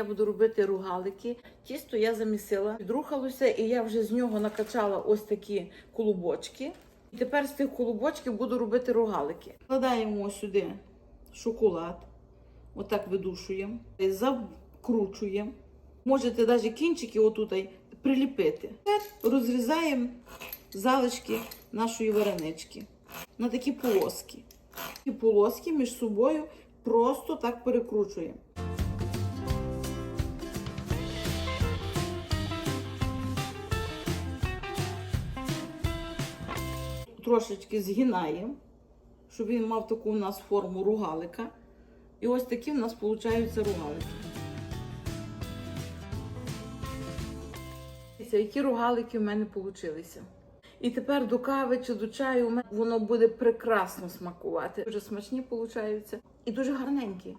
я буду робити ругалики. Тісто я замісила, підрухалося, і я вже з нього накачала ось такі колубочки. І тепер з тих колубочків буду робити ругалики. Вкладаємо сюди шоколад, отак видушуємо, закручуємо. Можете навіть кінчики отут приліпити. Тепер розрізаємо залишки нашої варенички на такі полоски. І полоски між собою просто так перекручуємо. Трошечки згинаємо, щоб він мав таку у нас форму ругалика. І ось такі в нас виходять ругалики. Які ругалики в мене вийшли. І тепер до кави чи до чаю воно буде прекрасно смакувати. Дуже смачні получаються і дуже гарненькі.